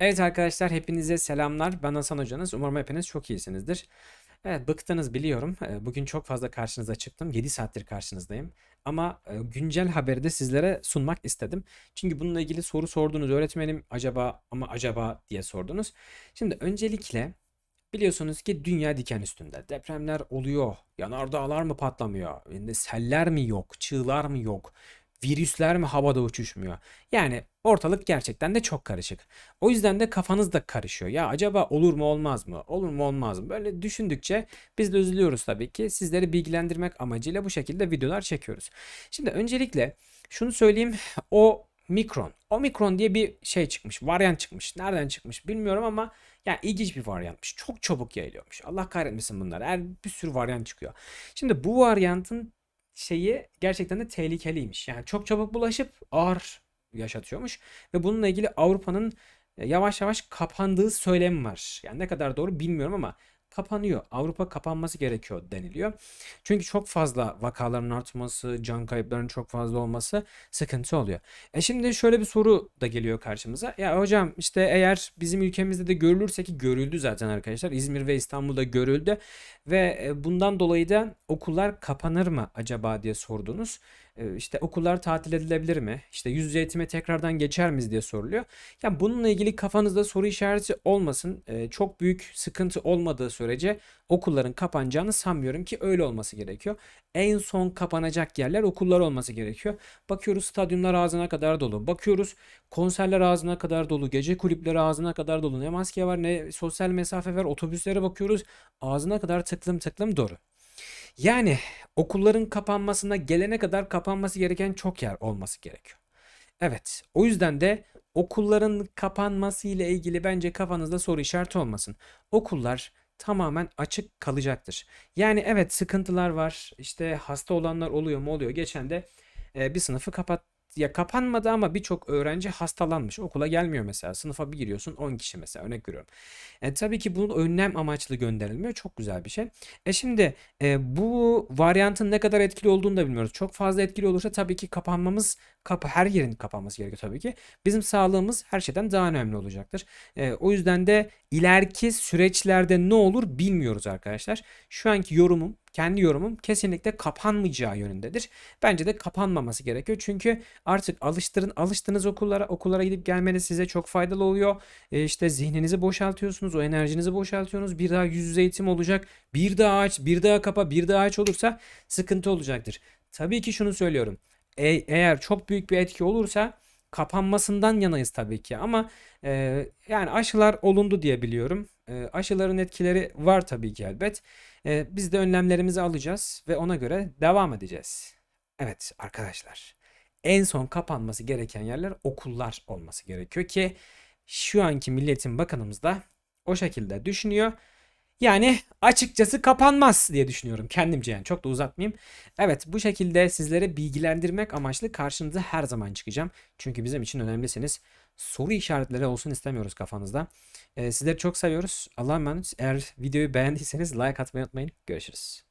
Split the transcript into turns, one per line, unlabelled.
Evet arkadaşlar hepinize selamlar. Ben Hasan Hocanız. Umarım hepiniz çok iyisinizdir. Evet bıktınız biliyorum. Ee, Bugün çok fazla karşınıza çıktım. 7 saattir karşınızdayım. Ama e, güncel haberi de sizlere sunmak istedim. Çünkü bununla ilgili soru sordunuz. Öğretmenim acaba ama acaba diye sordunuz. Şimdi öncelikle biliyorsunuz ki dünya diken üstünde. Depremler oluyor. Yanardağlar mı patlamıyor? Yani seller mi yok? Çığlar mı yok? Virüsler mi havada uçuşmuyor? Yani ortalık gerçekten de çok karışık. O yüzden de kafanız da karışıyor. Ya acaba olur mu olmaz mı? Olur mu olmaz mı? Böyle düşündükçe biz de üzülüyoruz tabii ki. Sizleri bilgilendirmek amacıyla bu şekilde videolar çekiyoruz. Şimdi öncelikle şunu söyleyeyim. O Mikron. Omikron diye bir şey çıkmış. Varyant çıkmış. Nereden çıkmış bilmiyorum ama yani ilginç bir varyantmış. Çok çabuk yayılıyormuş. Allah kahretmesin bunlar. Her bir sürü varyant çıkıyor. Şimdi bu varyantın şeyi gerçekten de tehlikeliymiş. Yani çok çabuk bulaşıp ağır yaşatıyormuş ve bununla ilgili Avrupa'nın e, yavaş yavaş kapandığı söylemi var. Yani ne kadar doğru bilmiyorum ama kapanıyor. Avrupa kapanması gerekiyor deniliyor. Çünkü çok fazla vakaların artması, can kayıplarının çok fazla olması sıkıntı oluyor. E şimdi şöyle bir soru da geliyor karşımıza. Ya hocam işte eğer bizim ülkemizde de görülürse ki görüldü zaten arkadaşlar. İzmir ve İstanbul'da görüldü ve e, bundan dolayı da okullar kapanır mı acaba diye sordunuz. E, İşte okullar tatil edilebilir mi? İşte yüz yüze eğitime tekrardan geçer miyiz diye soruluyor. Yani bununla ilgili kafanızda soru işareti olmasın. E, Çok büyük sıkıntı olmadığı sürece okulların kapanacağını sanmıyorum ki öyle olması gerekiyor. En son kapanacak yerler okullar olması gerekiyor. Bakıyoruz stadyumlar ağzına kadar dolu. Bakıyoruz konserler ağzına kadar dolu. Gece kulüpleri ağzına kadar dolu. Ne maske var ne sosyal mesafe var. Otobüslere bakıyoruz ağzına kadar tıklım tıklım dolu. Yani okulların kapanmasına gelene kadar kapanması gereken çok yer olması gerekiyor. Evet, o yüzden de okulların kapanması ile ilgili bence kafanızda soru işareti olmasın. Okullar tamamen açık kalacaktır. Yani evet sıkıntılar var. İşte hasta olanlar oluyor mu oluyor. Geçen de e, bir sınıfı kapat ya kapanmadı ama birçok öğrenci hastalanmış. Okula gelmiyor mesela. Sınıfa bir giriyorsun 10 kişi mesela örnek veriyorum. E, tabii ki bunun önlem amaçlı gönderilmiyor. Çok güzel bir şey. E şimdi e, bu varyantın ne kadar etkili olduğunu da bilmiyoruz. Çok fazla etkili olursa tabii ki kapanmamız, kapa her yerin kapanması gerekiyor tabii ki. Bizim sağlığımız her şeyden daha önemli olacaktır. E, o yüzden de ileriki süreçlerde ne olur bilmiyoruz arkadaşlar. Şu anki yorumum kendi yorumum kesinlikle kapanmayacağı yönündedir. Bence de kapanmaması gerekiyor. Çünkü artık alıştırın alıştığınız okullara okullara gidip gelmeniz size çok faydalı oluyor. E, işte zihninizi boşaltıyorsunuz, o enerjinizi boşaltıyorsunuz. Bir daha yüz yüze eğitim olacak. Bir daha aç, bir daha kapa, bir daha aç olursa sıkıntı olacaktır. Tabii ki şunu söylüyorum. E- eğer çok büyük bir etki olursa kapanmasından yanayız tabii ki ama e, yani aşılar olundu diye biliyorum. E, aşıların etkileri var tabii ki elbet. E, biz de önlemlerimizi alacağız ve ona göre devam edeceğiz. Evet arkadaşlar, en son kapanması gereken yerler okullar olması gerekiyor ki şu anki Milli Eğitim Bakanımız da o şekilde düşünüyor. Yani açıkçası kapanmaz diye düşünüyorum kendimce yani çok da uzatmayayım. Evet bu şekilde sizlere bilgilendirmek amaçlı karşınıza her zaman çıkacağım. Çünkü bizim için önemlisiniz. Soru işaretleri olsun istemiyoruz kafanızda. Ee, sizleri çok seviyoruz. Allah'a emanet. Eğer videoyu beğendiyseniz like atmayı unutmayın. Görüşürüz.